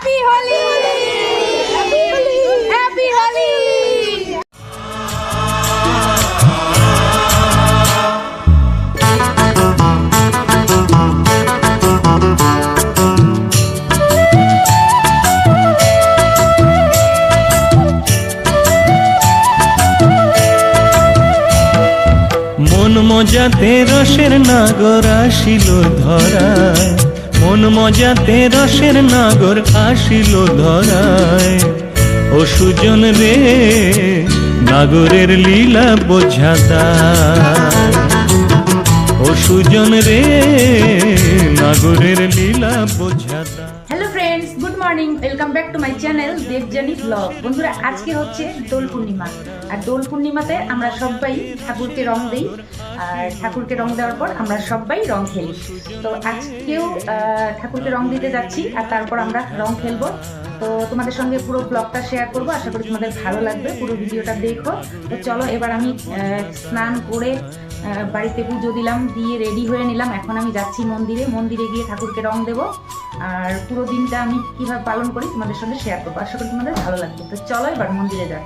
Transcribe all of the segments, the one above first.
Happy Holi মন মজাতে রসের নাগর আসিল ধরায় মন মজাতে রসের নাগর আসিল ধরায়। ও সুজন রে, নাগরের লীলা বোঝাতা। ও সুজন রে, নাগরের লীলা বোঝাতা। Morning welcome back to my channel Debjani blog বন্ধুরা, আজকে হচ্ছে দোল পূর্ণিমা। আর দোল পূর্ণিমাতে আমরা সবাই ঠাকুরকে রং দিই, আর ঠাকুরকে রং দেওয়ার পর আমরা সবাই রং খেলি। তো আজকেও ঠাকুরকে রং দিতে যাচ্ছি, আর তারপর আমরা রং খেলব। তো তোমাদের সঙ্গে পুরো ব্লগটা শেয়ার করব। আশা করি তোমাদের ভালো লাগবে। পুরো ভিডিওটা দেখো। তো চলো, এবার আমি স্নান করে বাড়িতে পুজো দিলাম, দিয়ে রেডি হয়ে নিলাম। এখন আমি যাচ্ছি মন্দিরে। মন্দিরে গিয়ে ঠাকুরকে রং দেবো। আর পুরো দিনটা আমি কীভাবে পালন করি তোমাদের সঙ্গে শেয়ার করব। আশা করি তোমাদের ভালো লাগবে। তো চলো, এবার মন্দিরে যাই।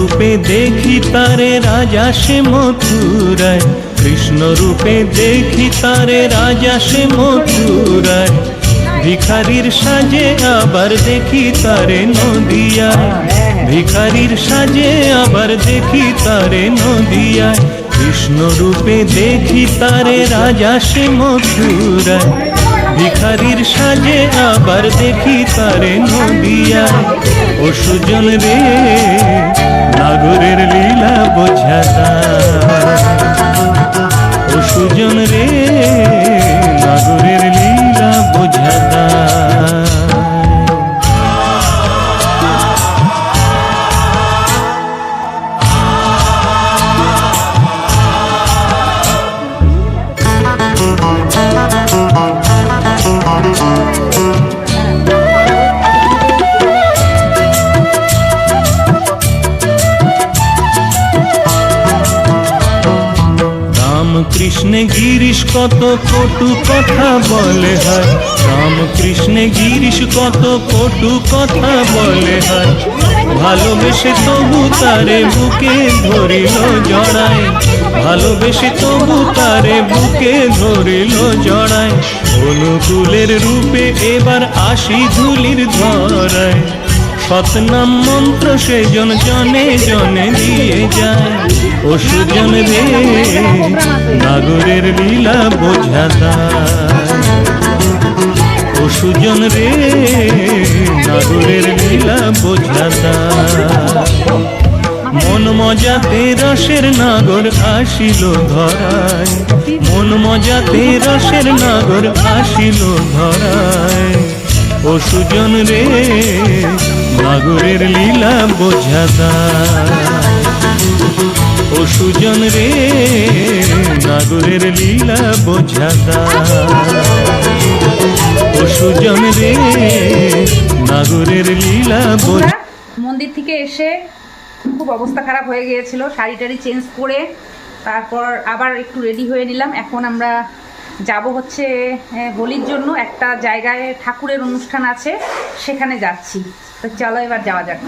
রূপে দেখি তারে রাজা সে মথুরায়। কৃষ্ণ রূপে দেখি তারে রাজা সে মথুরায়। ভিখারির সাজে আবার দেখি তারে নদিয়ায়। ভিখারির সাজে আবার দেখি তারে নদিয়ায়। কৃষ্ণ রূপে দেখি তারে রাজা সে মথুরায়। ভিখারির সাজে আবার দেখি তারে নদিয়া। ও সুজন রে নাগরের লীলা বোঝাতা। কত কটু কথা বলে হয়। রাম কৃষ্ণে গিরিশ কত কটু কথা বলে হয়। ভালোবেসে তবু তারে বুকে ধরিল জড়ায়। ভালোবেসে তবু তারে বুকে ধরিল জড়ায়। অনুকূলের রূপে এবার আসি ধুলির ধরায়। সতনাম মন্ত্র সেজন জনে জনে দিয়ে যায়। ও সুজন রে নাগরের লীলা বোঝাতা ও সুজন রে নাগরের লীলা বোঝাতা মন মজাতে রসের নাগর আসিল ধরায়। মন মজাতে রসের নাগর আসিল ধরায়। ও সুজন রে নাগরের লীলা বোঝাতা। ও সুজন রে নাগরের লীলা বোঝাতা। ও সুজন রে নাগরের লীলা বোঝা মন্দির থেকে এসে খুব অবস্থা খারাপ হয়ে গিয়েছিল শাড়ি টাড়ি চেঞ্জ করে তারপর আবার একটু রেডি হয়ে নিলাম। এখন আমরা যাব হচ্ছে হোলির জন্য একটা জায়গায় ঠাকুরের অনুষ্ঠান আছে, সেখানে যাচ্ছি। তো চলো এবার যাওয়া যাক।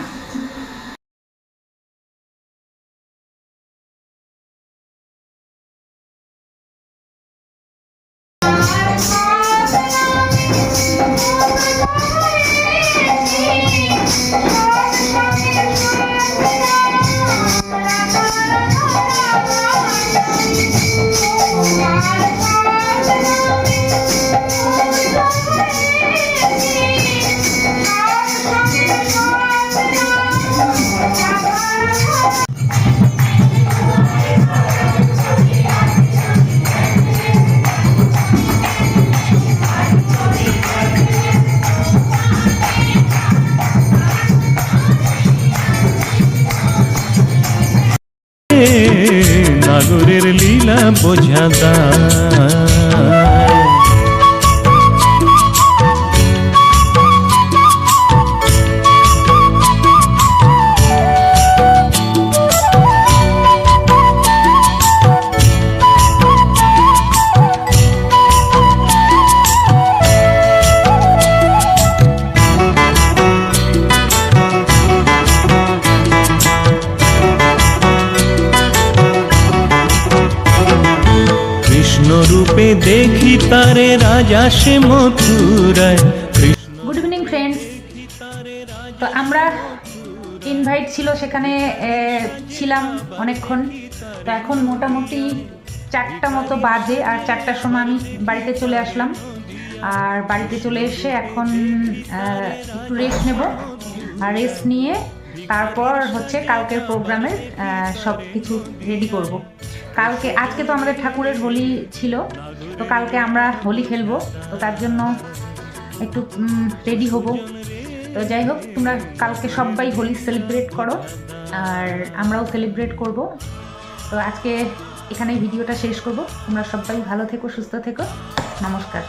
নাগরের লীলা বোঝাদা দেখি তারে রাজা সে মথুরায়। গুড ইভিনিং ফ্রেন্ডস তো আমরা ইনভাইট ছিল, সেখানে ছিলাম অনেকক্ষণ। তো এখন মোটামুটি চারটা মতো বাজে, আর চারটার সময় আমি বাড়িতে চলে আসলাম। আর বাড়িতে চলে এসে এখন একটু রেস্ট নেব। আর রেস্ট নিয়ে তারপর হচ্ছে কালকের প্রোগ্রামের সব কিছু রেডি করব। কালকে, আজকে তো আমাদের ঠাকুরের হোলি ছিল, তো কালকে আমরা হোলি খেলব, তো তার জন্য একটু রেডি হব। তো যাই হোক, তোমরা কালকে সবাই হোলি সেলিব্রেট করো, আর আমরাও সেলিব্রেট করব। তো আজকে এখানে ভিডিওটা শেষ করব। তোমরা সবাই ভালো থেকো, সুস্থ থেকো। নমস্কার।